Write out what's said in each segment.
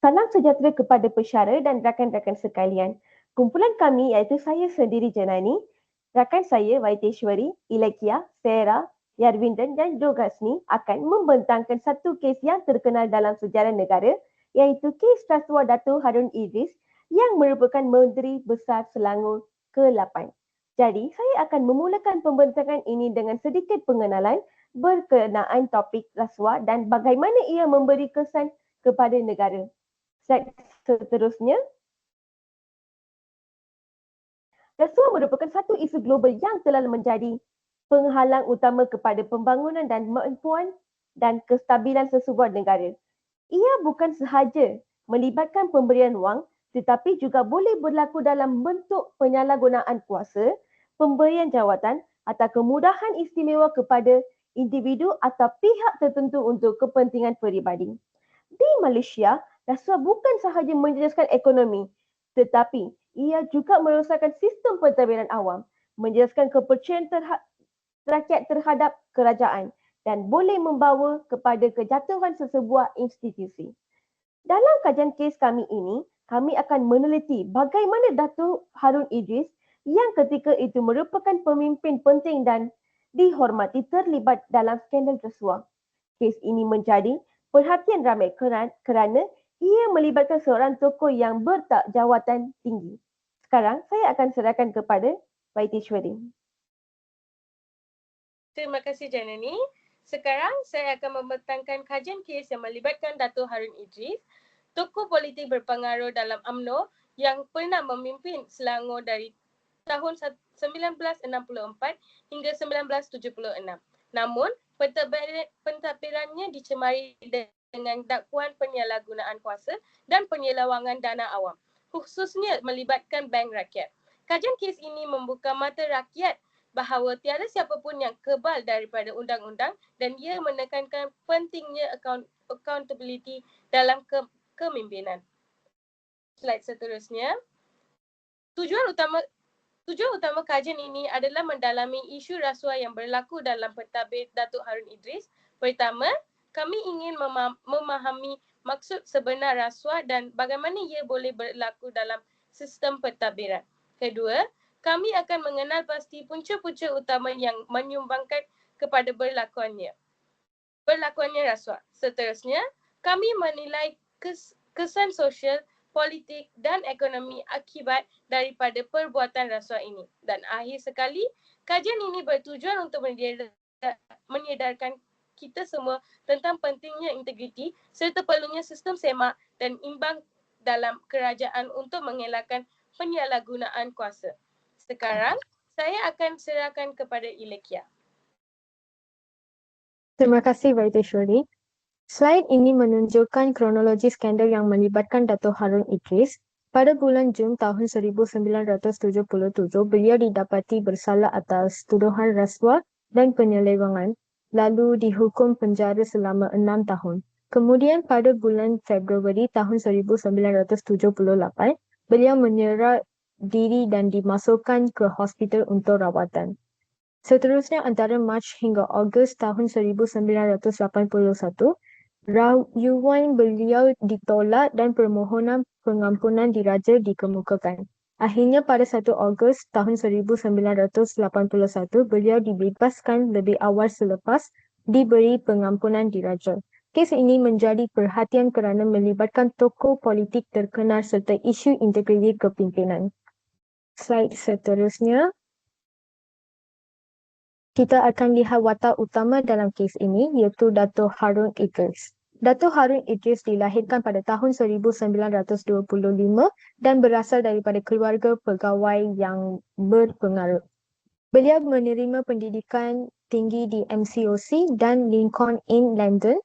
Salam sejahtera kepada pesyara dan rakan-rakan sekalian. Kumpulan kami iaitu saya sendiri Janani, rakan saya Vaiteshwari, Ilekia, Sarah, Yarvinden dan Jogasni akan membentangkan satu kes yang terkenal dalam sejarah negara iaitu kes rasuah Dato' Harun Idris yang merupakan Menteri Besar Selangor ke-8. Jadi, saya akan memulakan pembentangan ini dengan sedikit pengenalan berkenaan topik rasuah dan bagaimana ia memberi kesan kepada negara. Slide seterusnya. Rasuah merupakan satu isu global yang telah menjadi penghalang utama kepada pembangunan dan kemampuan dan kestabilan sesebuah negara. Ia bukan sahaja melibatkan pemberian wang tetapi juga boleh berlaku dalam bentuk penyalahgunaan kuasa pemberian jawatan atau kemudahan istimewa kepada individu atau pihak tertentu untuk kepentingan peribadi. Di Malaysia, rasuah bukan sahaja menjejaskan ekonomi tetapi ia juga merosakkan sistem pentadbiran awam, menjejaskan kepercayaan terhadap rakyat terhadap kerajaan dan boleh membawa kepada kejatuhan sesebuah institusi. Dalam kajian kes kami ini, kami akan meneliti bagaimana Datuk Harun Idris yang ketika itu merupakan pemimpin penting dan dihormati terlibat dalam skandal rasuah. Kes ini menjadi perhatian ramai kerana ia melibatkan seorang tokoh yang bertak jawatan tinggi. Sekarang saya akan serahkan kepada Vaitishwari. Terima kasih Janani. Sekarang saya akan membentangkan kajian kes yang melibatkan Dato' Harun Idris, tokoh politik berpengaruh dalam UMNO yang pernah memimpin Selangor dari tahun 1964 hingga 1976. Namun, pentadbirannya dicemari dengan dakwaan penyalahgunaan kuasa dan penyelawangan dana awam, khususnya melibatkan bank rakyat. Kajian kes ini membuka mata rakyat bahawa tiada siapa pun yang kebal daripada undang-undang dan ia menekankan pentingnya account- accountability dalam ke- kemimpinan. Slide seterusnya. Tujuan utama Tujuan utama kajian ini adalah mendalami isu rasuah yang berlaku dalam pentadbir Datuk Harun Idris. Pertama, kami ingin memahami maksud sebenar rasuah dan bagaimana ia boleh berlaku dalam sistem pentadbiran. Kedua, kami akan mengenal pasti punca-punca utama yang menyumbangkan kepada berlakuannya. Berlakuannya rasuah. Seterusnya, kami menilai kes, kesan sosial politik dan ekonomi akibat daripada perbuatan rasuah ini. Dan akhir sekali, kajian ini bertujuan untuk menyedarkan kita semua tentang pentingnya integriti serta perlunya sistem semak dan imbang dalam kerajaan untuk mengelakkan penyalahgunaan kuasa. Sekarang, saya akan serahkan kepada Ilekia. Terima kasih Vaiteshwari. Slide ini menunjukkan kronologi skandal yang melibatkan Dato' Harun Idris. Pada bulan Jun tahun 1977, beliau didapati bersalah atas tuduhan rasuah dan penyelewangan lalu dihukum penjara selama enam tahun. Kemudian pada bulan Februari tahun 1978, beliau menyerah diri dan dimasukkan ke hospital untuk rawatan. Seterusnya antara Mac hingga Ogos tahun 1981, Rayuan beliau ditolak dan permohonan pengampunan diraja dikemukakan. Akhirnya pada 1 Ogos tahun 1981, beliau dibebaskan lebih awal selepas diberi pengampunan diraja. Kes ini menjadi perhatian kerana melibatkan tokoh politik terkenal serta isu integriti kepimpinan. Slide seterusnya. Kita akan lihat watak utama dalam kes ini iaitu Dato' Harun Idris. Dato' Harun Idris dilahirkan pada tahun 1925 dan berasal daripada keluarga pegawai yang berpengaruh. Beliau menerima pendidikan tinggi di MCOC dan Lincoln Inn London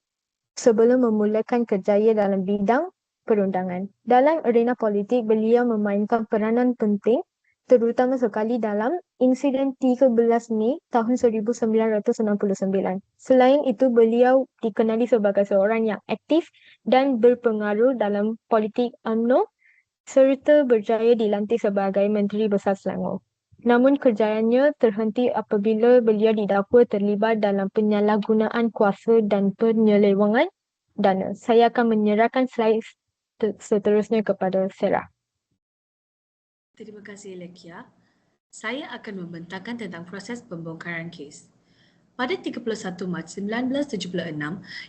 sebelum memulakan kerjaya dalam bidang perundangan. Dalam arena politik, beliau memainkan peranan penting terutama sekali dalam insiden 13 Mei tahun 1969. Selain itu, beliau dikenali sebagai seorang yang aktif dan berpengaruh dalam politik UMNO serta berjaya dilantik sebagai Menteri Besar Selangor. Namun kerjayaannya terhenti apabila beliau didakwa terlibat dalam penyalahgunaan kuasa dan penyelewangan dana. Saya akan menyerahkan slide Te- Seterusnya kepada Sarah. Terima kasih Lekia. Saya akan membentangkan tentang proses pembongkaran kes. Pada 31 Mac 1976,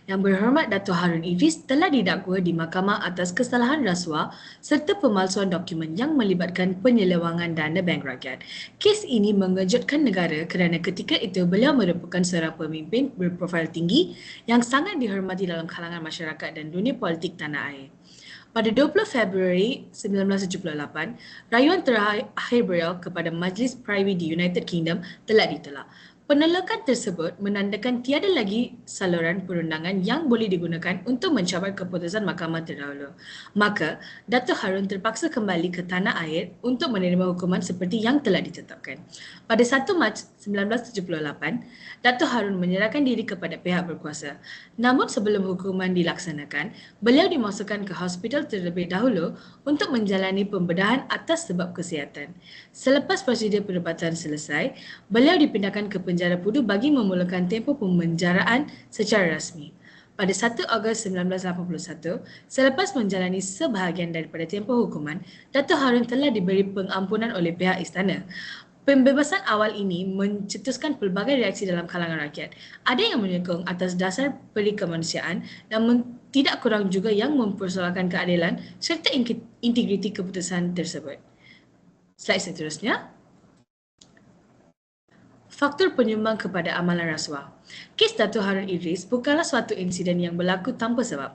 Yang Berhormat Dato' Harun Idris telah didakwa di mahkamah atas kesalahan rasuah serta pemalsuan dokumen yang melibatkan penyelewangan dana bank rakyat. Kes ini mengejutkan negara kerana ketika itu beliau merupakan seorang pemimpin berprofil tinggi yang sangat dihormati dalam kalangan masyarakat dan dunia politik tanah air. Pada 20 Februari 1978, rayuan terakhir beliau kepada Majlis Privy di United Kingdom telah ditolak. Penolakan tersebut menandakan tiada lagi saluran perundangan yang boleh digunakan untuk mencapai keputusan mahkamah terdahulu. Maka, Dato' Harun terpaksa kembali ke tanah air untuk menerima hukuman seperti yang telah ditetapkan. Pada 1 Mac 1978, Dato' Harun menyerahkan diri kepada pihak berkuasa. Namun sebelum hukuman dilaksanakan, beliau dimasukkan ke hospital terlebih dahulu untuk menjalani pembedahan atas sebab kesihatan. Selepas prosedur perubatan selesai, beliau dipindahkan ke penjara Pudu bagi memulakan tempoh pemenjaraan secara rasmi. Pada 1 Ogos 1981, selepas menjalani sebahagian daripada tempoh hukuman, Dato' Harun telah diberi pengampunan oleh pihak istana. Pembebasan awal ini mencetuskan pelbagai reaksi dalam kalangan rakyat. Ada yang menyokong atas dasar peri kemanusiaan namun tidak kurang juga yang mempersoalkan keadilan serta in- integriti keputusan tersebut. Slide seterusnya. Faktor penyumbang kepada amalan rasuah. Kes Dato' Harun Idris bukanlah suatu insiden yang berlaku tanpa sebab.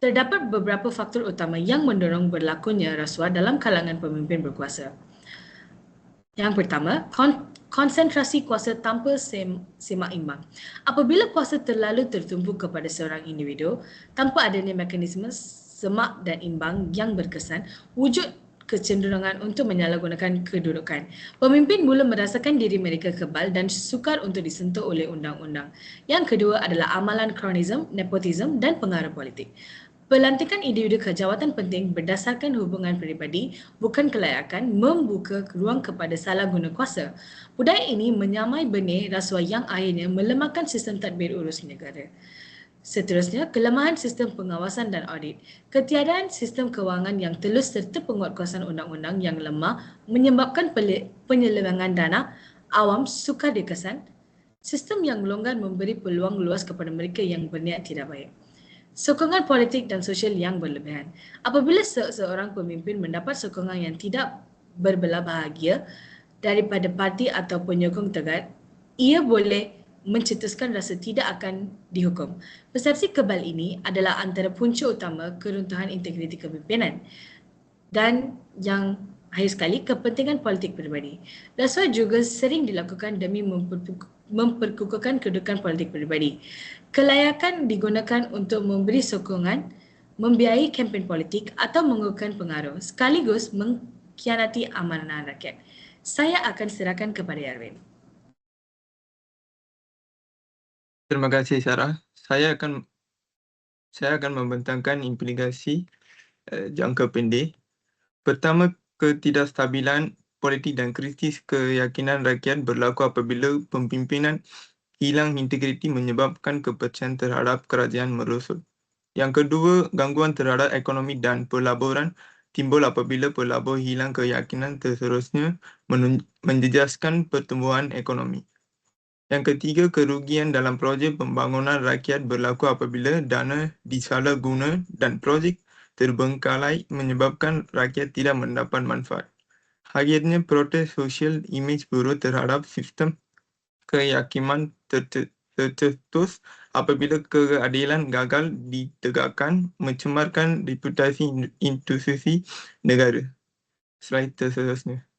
Terdapat beberapa faktor utama yang mendorong berlakunya rasuah dalam kalangan pemimpin berkuasa. Yang pertama, kon- konsentrasi kuasa tanpa sem- semak imbang. Apabila kuasa terlalu tertumpu kepada seorang individu, tanpa adanya mekanisme semak dan imbang yang berkesan, wujud kecenderungan untuk menyalahgunakan kedudukan. Pemimpin mula merasakan diri mereka kebal dan sukar untuk disentuh oleh undang-undang. Yang kedua adalah amalan kronisme, nepotisme dan pengaruh politik. Pelantikan individu ke jawatan penting berdasarkan hubungan peribadi bukan kelayakan membuka ruang kepada salah guna kuasa. Budaya ini menyamai benih rasuah yang akhirnya melemahkan sistem tadbir urus negara. Seterusnya, kelemahan sistem pengawasan dan audit. Ketiadaan sistem kewangan yang telus serta penguatkuasaan undang-undang yang lemah menyebabkan penyelewengan dana awam sukar dikesan. Sistem yang longgar memberi peluang luas kepada mereka yang berniat tidak baik. Sokongan politik dan sosial yang berlebihan. Apabila seseorang pemimpin mendapat sokongan yang tidak berbelah bahagia daripada parti atau penyokong tegat, ia boleh mencetuskan rasa tidak akan dihukum. Persepsi kebal ini adalah antara punca utama keruntuhan integriti kepimpinan. Dan yang akhir sekali, kepentingan politik peribadi. Rasuah juga sering dilakukan demi memperkukuhkan kedudukan politik peribadi. Kelayakan digunakan untuk memberi sokongan, membiayai kempen politik atau mengukuhkan pengaruh sekaligus mengkhianati amanah rakyat. Saya akan serahkan kepada Yarwin. Terima kasih Sarah. Saya akan saya akan membentangkan implikasi uh, jangka pendek. Pertama, ketidakstabilan politik dan krisis keyakinan rakyat berlaku apabila pemimpinan hilang integriti menyebabkan kepercayaan terhadap kerajaan merosot. Yang kedua, gangguan terhadap ekonomi dan pelaburan timbul apabila pelabur hilang keyakinan menun- menjejaskan pertumbuhan ekonomi. Yang ketiga, kerugian dalam projek pembangunan rakyat berlaku apabila dana disalahguna dan projek terbengkalai menyebabkan rakyat tidak mendapat manfaat. Akhirnya, protes sosial imej buruk terhadap sistem keyakinan terce- tercetus apabila keadilan gagal ditegakkan mencemarkan reputasi in- institusi negara. Slide seterusnya.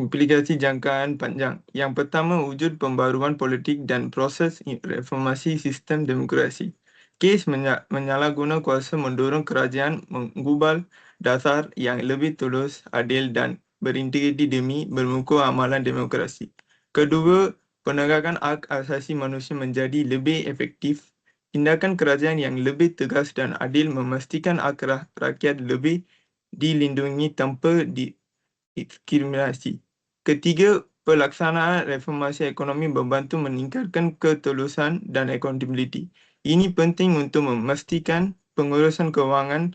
Implikasi jangkaan panjang. Yang pertama, wujud pembaruan politik dan proses reformasi sistem demokrasi. Kes menya- menyalahguna kuasa mendorong kerajaan menggubal dasar yang lebih tulus, adil dan berintegriti demi bermuka amalan demokrasi. Kedua, penegakan hak asasi manusia menjadi lebih efektif. Tindakan kerajaan yang lebih tegas dan adil memastikan hak ra- rakyat lebih dilindungi tanpa di- diskriminasi. Ketiga, pelaksanaan reformasi ekonomi membantu meningkatkan ketulusan dan accountability. Ini penting untuk memastikan pengurusan kewangan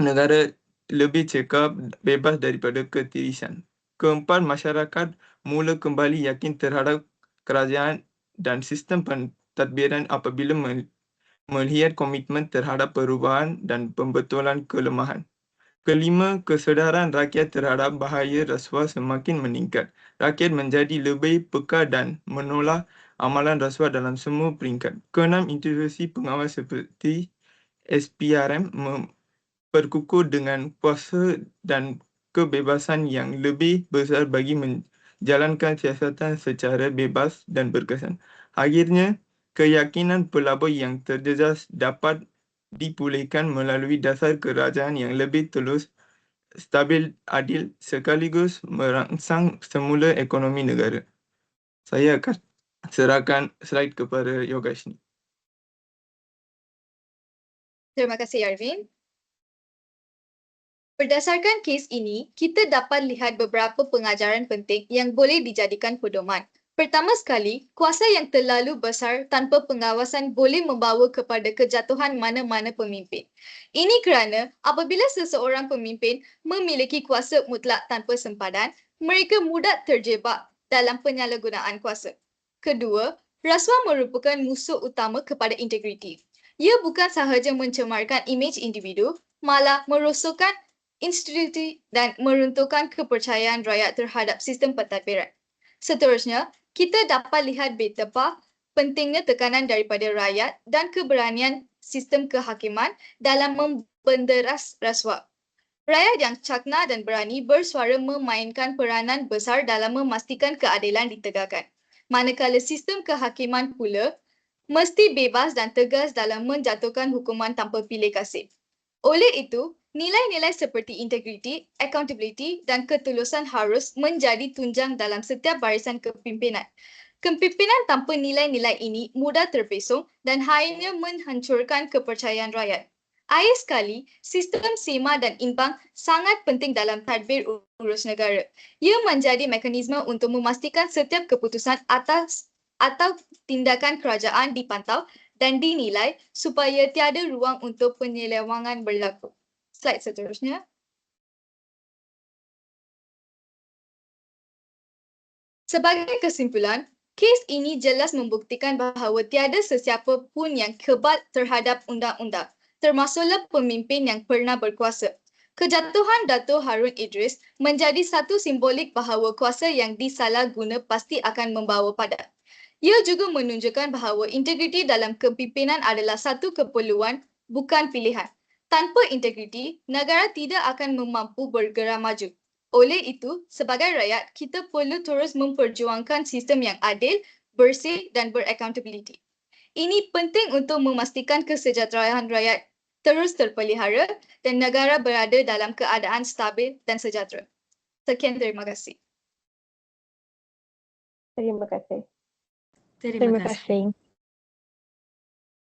negara lebih cekap, bebas daripada ketirisan. Keempat, masyarakat mula kembali yakin terhadap kerajaan dan sistem pentadbiran apabila mel- melihat komitmen terhadap perubahan dan pembetulan kelemahan. Kelima, kesedaran rakyat terhadap bahaya rasuah semakin meningkat. Rakyat menjadi lebih peka dan menolak amalan rasuah dalam semua peringkat. Keenam, institusi pengawal seperti SPRM memperkukuh dengan kuasa dan kebebasan yang lebih besar bagi menjalankan siasatan secara bebas dan berkesan. Akhirnya, keyakinan pelabur yang terjejas dapat dipulihkan melalui dasar kerajaan yang lebih tulus, stabil, adil sekaligus merangsang semula ekonomi negara. Saya akan serahkan slide kepada Yogashni. Terima kasih Arvin. Berdasarkan kes ini, kita dapat lihat beberapa pengajaran penting yang boleh dijadikan pedoman. Pertama sekali, kuasa yang terlalu besar tanpa pengawasan boleh membawa kepada kejatuhan mana-mana pemimpin. Ini kerana apabila seseorang pemimpin memiliki kuasa mutlak tanpa sempadan, mereka mudah terjebak dalam penyalahgunaan kuasa. Kedua, rasuah merupakan musuh utama kepada integriti. Ia bukan sahaja mencemarkan imej individu, malah merosakkan institusi dan meruntuhkan kepercayaan rakyat terhadap sistem pentadbiran. Seterusnya, kita dapat lihat betapa pentingnya tekanan daripada rakyat dan keberanian sistem kehakiman dalam membenderas rasuah. Rakyat yang cakna dan berani bersuara memainkan peranan besar dalam memastikan keadilan ditegakkan. Manakala sistem kehakiman pula mesti bebas dan tegas dalam menjatuhkan hukuman tanpa pilih kasih. Oleh itu, nilai-nilai seperti integriti, accountability dan ketulusan harus menjadi tunjang dalam setiap barisan kepimpinan. Kepimpinan tanpa nilai-nilai ini mudah terpesong dan hanya menghancurkan kepercayaan rakyat. Akhir sekali, sistem sema dan imbang sangat penting dalam tadbir urus negara. Ia menjadi mekanisme untuk memastikan setiap keputusan atas atau tindakan kerajaan dipantau dan dinilai supaya tiada ruang untuk penyelewangan berlaku. Sebagai kesimpulan, kes ini jelas membuktikan bahawa tiada sesiapa pun yang kebal terhadap undang-undang, termasuklah pemimpin yang pernah berkuasa. Kejatuhan Dato' Harun Idris menjadi satu simbolik bahawa kuasa yang disalahguna pasti akan membawa padat. Ia juga menunjukkan bahawa integriti dalam kepimpinan adalah satu keperluan, bukan pilihan. Tanpa integriti, negara tidak akan mampu bergerak maju. Oleh itu, sebagai rakyat, kita perlu terus memperjuangkan sistem yang adil, bersih dan beraccountability. Ini penting untuk memastikan kesejahteraan rakyat terus terpelihara dan negara berada dalam keadaan stabil dan sejahtera. Sekian terima kasih. Terima kasih. Terima kasih.